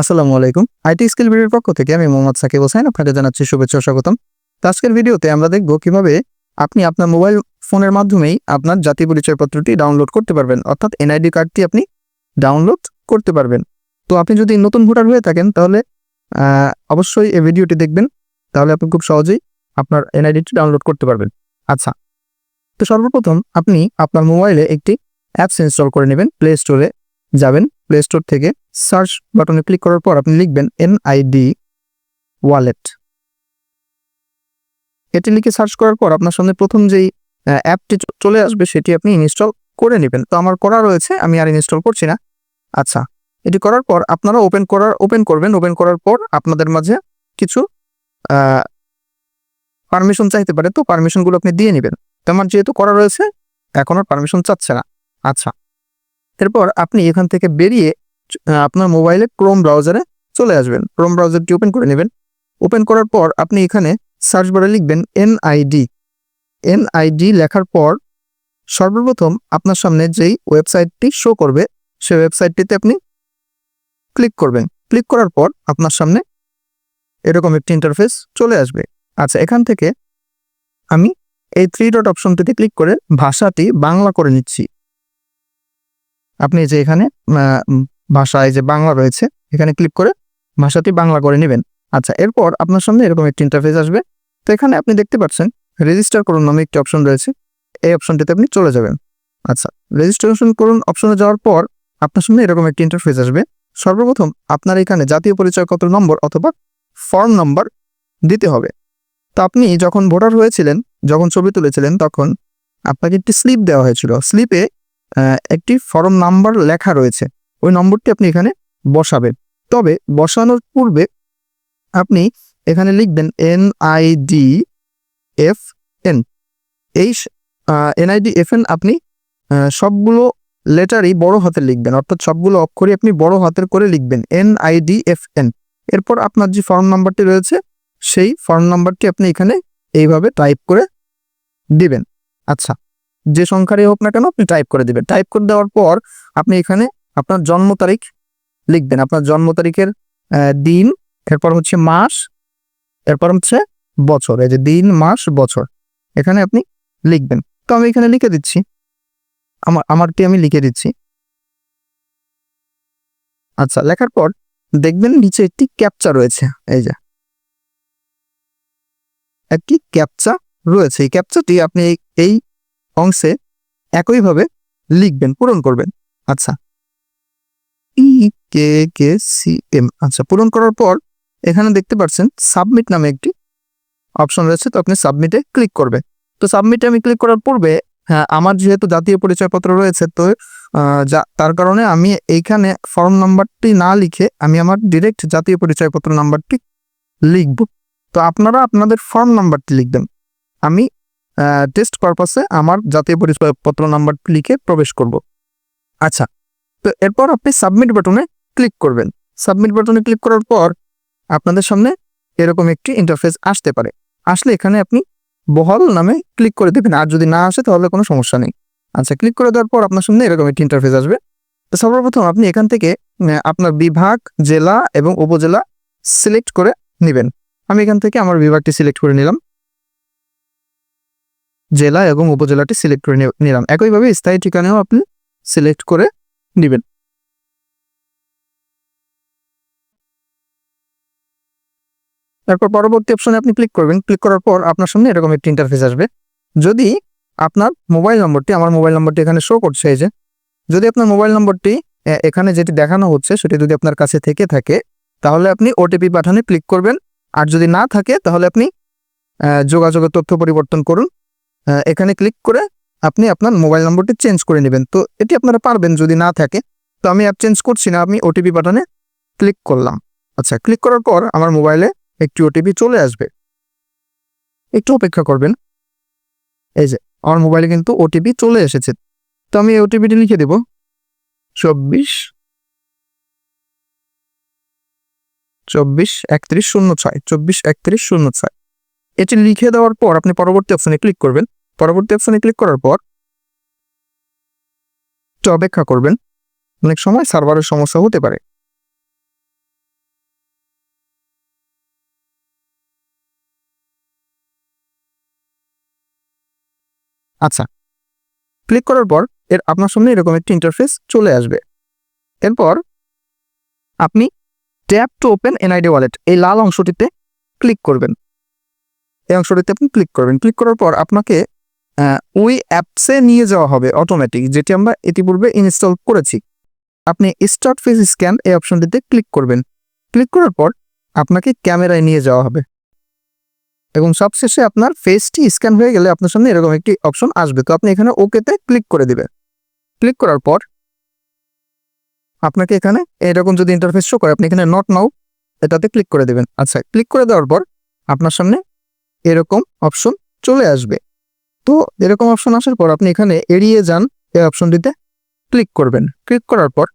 আসসালামু আলাইকুম। IT skill ভিডিওর পক্ষ থেকে আমি মোহাম্মদ সাকিব হোসেন আপনাকে জানাচ্ছি শুভেচ্ছা স্বাগতম। তো আজকের ভিডিওতে আমরা দেখব কীভাবে আপনি আপনার মোবাইল ফোনের মাধ্যমেই আপনার জাতীয় পরিচয়পত্রটি ডাউনলোড করতে পারবেন, অর্থাৎ এনআইডি কার্ডটি আপনি ডাউনলোড করতে পারবেন। তো আপনি যদি নতুন ভোটার হয়ে থাকেন, তাহলে অবশ্যই এই ভিডিওটি দেখবেন। তাহলে আপনি খুব সহজেই আপনার এনআইডিটি ডাউনলোড করতে পারবেন। আচ্ছা তো সর্বপ্রথম আপনি আপনার মোবাইলে একটি অ্যাপস ইনস্টল করে নেবেন, প্লে স্টোরে যাবেন। প্লে স্টোর থেকে সার্চ বাটনে ক্লিক করার পর আপনি লিখবেন এনআইডি ওয়ালেট এটি লিখে সার্চ করার পর আপনার সামনে প্রথম যেই অ্যাপটি চলে আসবে সেটি আপনি ইনস্টল করে নেবেন। তো আমার করা রয়েছে, আমি আর ইনস্টল করছি না। আচ্ছা এটি করার পর আপনারা ওপেন করার ওপেন করবেন। ওপেন করার পর আপনাদের মাঝে কিছু পারমিশন চাইতে পারে। তো পারমিশনগুলো আপনি দিয়ে নেবেন। তো আমার যেহেতু করা রয়েছে, এখন আর পারমিশন চাচ্ছে না। আচ্ছা এরপর আপনি এখান থেকে বেরিয়ে আপনার মোবাইলে ক্রোম ব্রাউজারে চলে আসবেন। ক্রোম ব্রাউজারটি ওপেন করে নেবেন। ওপেন করার পর আপনি এখানে সার্চ বারে লিখবেন এনআইডি এনআইডি লেখার পর সর্বপ্রথম আপনার সামনে যেই ওয়েবসাইটটি শো করবে, সেই ওয়েবসাইটটিতে আপনি ক্লিক করবেন। ক্লিক করার পর আপনার সামনে এরকম একটি ইন্টারফেস চলে আসবে। আচ্ছা এখান থেকে আমি এই থ্রি ডট অপশনটিতে ক্লিক করে ভাষাটি বাংলা করে নিচ্ছি। আপনি যে এখানে ভাষায় যে বাংলা রয়েছে, এখানে ক্লিক করে ভাষাটি বাংলা করে নেবেন। আচ্ছা এরপর আপনার সামনে এরকম একটি ইন্টারফেস আসবে। তো এখানে আপনি দেখতে পাচ্ছেন রেজিস্টার করুন নামে একটি অপশন রয়েছে। এই অপশনটিতে আপনি চলে যাবেন। আচ্ছা রেজিস্ট্রেশন করুন অপশনে যাওয়ার পর আপনার সামনে এরকম একটি ইন্টারফেস আসবে। সর্বপ্রথম আপনার এখানে জাতীয় পরিচয়পত্র নম্বর অথবা ফর্ম নম্বর দিতে হবে। তো আপনি যখন ভোটার হয়েছিলেন, যখন ছবি তুলেছিলেন, তখন আপনাকে একটি স্লিপ দেওয়া হয়েছিল। স্লিপে একটি ফর্ম নাম্বার লেখা রয়েছে। ওই নম্বরটি আপনি এখানে বসাবেন। তবে বসানোর পূর্বে আপনি এখানে লিখবেন N I D F N এই এনআইডি এফ এন আপনি সবগুলো লেটারই বড় হাতে লিখবেন। অর্থাৎ সবগুলো অক্ষরই আপনি বড় হাতের করে লিখবেন। N I D F N এরপর আপনার যে ফর্ম নাম্বারটি রয়েছে, সেই ফর্ম নাম্বারটি আপনি এখানে এইভাবে টাইপ করে দিবেন। আচ্ছা যে সংখ্যারই হোক না কেন আপনি টাইপ করে দেবেন। টাইপ করে দেওয়ার পর আপনি এখানে আপনার জন্ম তারিখ লিখবেন। আপনার জন্ম তারিখের দিন, এরপর হচ্ছে মাস, এরপর হচ্ছে বছর। এই যে দিন, মাস, বছর। এখানে আপনি লিখবেন। তো আমি এখানে লিখে দিচ্ছি। আমার, আমারটি আমি লিখে দিচ্ছি। আচ্ছা লেখার পর দেখবেন নিচে একটি ক্যাপচা রয়েছে। এই যে। একটি ক্যাপচা রয়েছে। এই ক্যাপচাটি আপনি এই- অংশে একইভাবে লিখবেন, পূরণ করবেন। আচ্ছা। ই, কে কে, সি, এম আচ্ছা পূরণ করার পর এখানে দেখতে পাচ্ছেন সাবমিট নামে একটি অপশন রয়েছে, তো আপনি সাবমিটে ক্লিক করবেন। তো সাবমিটে আমি ক্লিক করার পূর্বে হ্যাঁ আমার যেহেতু জাতীয় পরিচয়পত্র রয়েছে, তো যা, তার কারণে আমি এইখানে ফর্ম নাম্বারটি না লিখে আমি আমার ডিরেক্ট জাতীয় পরিচয়পত্র নাম্বারটি লিখব। তো আপনারা আপনাদের ফর্ম নাম্বারটি লিখবেন। আমি টেস্ট পারপাসে আমার জাতীয় পরিচয়পত্র নাম্বার লিখে প্রবেশ করব। আচ্ছা তো এরপর আপনি সাবমিট বাটনে ক্লিক করবেন। সাবমিট বাটনে ক্লিক করার পর আপনাদের সামনে এরকম একটি ইন্টারফেস আসতে পারে। আসলে এখানে আপনি বহল নামে ক্লিক করে দেবেন। আর যদি না আসে, তাহলে কোনো সমস্যা নেই। আচ্ছা ক্লিক করে দেওয়ার পর আপনার সামনে এরকম একটি ইন্টারফেস আসবে। তো সর্বপ্রথম আপনি এখান থেকে আপনার বিভাগ, জেলা এবং উপজেলা সিলেক্ট করে নেবেন। আমি এখান থেকে আমার বিভাগটি সিলেক্ট করে নিলাম। জেলা এবং উপজেলাটি সিলেক্ট করে নিলাম। একইভাবে স্থায়ী ঠিকানাও আপনি সিলেক্ট করে নেবেন। তারপর পরবর্তী অপশনে আপনি ক্লিক করবেন। ক্লিক করার পর আপনার সামনে এরকম একটি ইন্টারফেস আসবে। যদি আপনার মোবাইল নম্বরটি আমার মোবাইল নম্বরটি এখানে শো করছে এই যে, যদি আপনার মোবাইল নম্বরটি এখানে যেটি দেখানো হচ্ছে সেটি যদি আপনার কাছে থেকে থাকে, তাহলে আপনি ওটিপি পাঠানে ক্লিক করবেন। আর যদি না থাকে, তাহলে আপনি যোগাযোগের তথ্য পরিবর্তন করুন। এখানে ক্লিক করে আপনি আপনার মোবাইল নম্বরটি চেঞ্জ করে নেবেন। তো এটি আপনারা পারবেন যদি না থাকে। তো আমি অ্যাপ চেঞ্জ করছি না, আমি ওটিপি বাটনে ক্লিক করলাম। আচ্ছা ক্লিক করার পর আমার মোবাইলে একটি ওটিপি চলে আসবে। একটু অপেক্ষা করবেন। এই যে, আমার মোবাইলে কিন্তু ওটিপি চলে এসেছে। তো আমি এই ওটিপিটি লিখে দেব। চব্বিশ চব্বিশ একত্রিশ শূন্য ছয়, চব্বিশ একত্রিশ শূন্য ছয়। এটি লিখে দেওয়ার পর আপনি পরবর্তী অপশনে ক্লিক করবেন। পরবর্তী অপশনে ক্লিক করার পর একটু অপেক্ষা করবেন। অনেক সময় সার্ভারের সমস্যা হতে পারে। আচ্ছা ক্লিক করার পর এর আপনার সামনে এরকম একটি ইন্টারফেস চলে আসবে। এরপর আপনি tap to open NID wallet এই লাল অংশটিতে ক্লিক করবেন। এই অংশটিতে আপনি ক্লিক করবেন। ক্লিক করার পর আপনাকে ওই অ্যাপসে নিয়ে যাওয়া হবে অটোমেটিক যেটি আমরা ইতিপূর্বে ইনস্টল করেছি। আপনি স্টার্ট ফেস স্ক্যান এই অপশনটিতে ক্লিক করবেন। ক্লিক করার পর আপনাকে ক্যামেরায় নিয়ে যাওয়া হবে। এবং সবশেষে আপনার ফেসটি স্ক্যান হয়ে গেলে আপনার সামনে এরকম একটি অপশন আসবে। তো আপনি এখানে ওকেতে ক্লিক করে দিবেন। ক্লিক করার পর আপনাকে এখানে এরকম যদি ইন্টারফেস শো করে, আপনি এখানে নট নাও এটাতে ক্লিক করে দেবেন। আচ্ছা ক্লিক করে দেওয়ার পর আপনার সামনে এরকম অপশন চলে আসবে। তো এরকম অপশন আসার পর আপনি এখানে এড়িয়ে যান এই অপশনটিতে ক্লিক করবেন। ক্লিক করার পর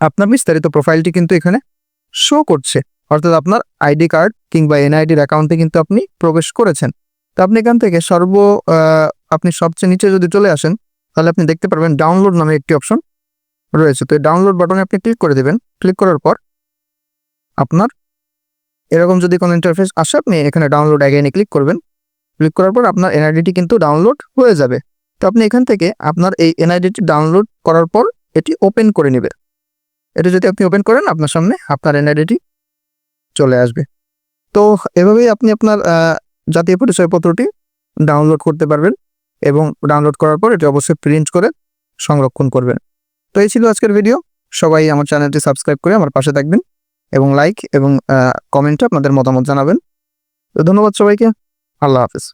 আপনার বিস্তারিত প্রোফাইলটি কিন্তু এখানে শো করছে। অর্থাৎ আপনার আইডি কার্ড কিংবা এনআইডির অ্যাকাউন্টে কিন্তু আপনি প্রবেশ করেছেন। তো আপনি এখান থেকে সর্ব আপনি সবচেয়ে নিচে যদি চলে আসেন, তাহলে আপনি দেখতে পারবেন ডাউনলোড নামে একটি অপশন রয়েছে। তো এই ডাউনলোড বাটনে আপনি ক্লিক করে দেবেন। ক্লিক করার পর আপনার এরকম যদি কোনো ইন্টারফেস আসে, আপনি এখানে ডাউনলোড অ্যাগেনে ক্লিক করবেন। ক্লিক করার পর আপনার এনআইডিটি কিন্তু ডাউনলোড হয়ে যাবে। তো আপনি এখান থেকে আপনার এই এনআইডিটি ডাউনলোড করার পর এটি ওপেন করে নেবে। এটা যদি আপনি ওপেন করেন, আপনার সামনে আপনার এনআইডিটি চলে আসবে। তো এভাবেই আপনি আপনার জাতীয় পরিচয়পত্রটি ডাউনলোড করতে পারবেন এবং ডাউনলোড করার পর এটি অবশ্যই প্রিন্ট করে সংরক্ষণ করবেন। তো এই ছিল আজকের ভিডিও সবাই আমার চ্যানেলটি সাবস্ক্রাইব করে আমার পাশে থাকবেন। এবং লাইক এবং কমেন্টে আপনাদের মতামত জানাবেন। তো ধন্যবাদ সবাইকে। আল্লাহ হাফিজ।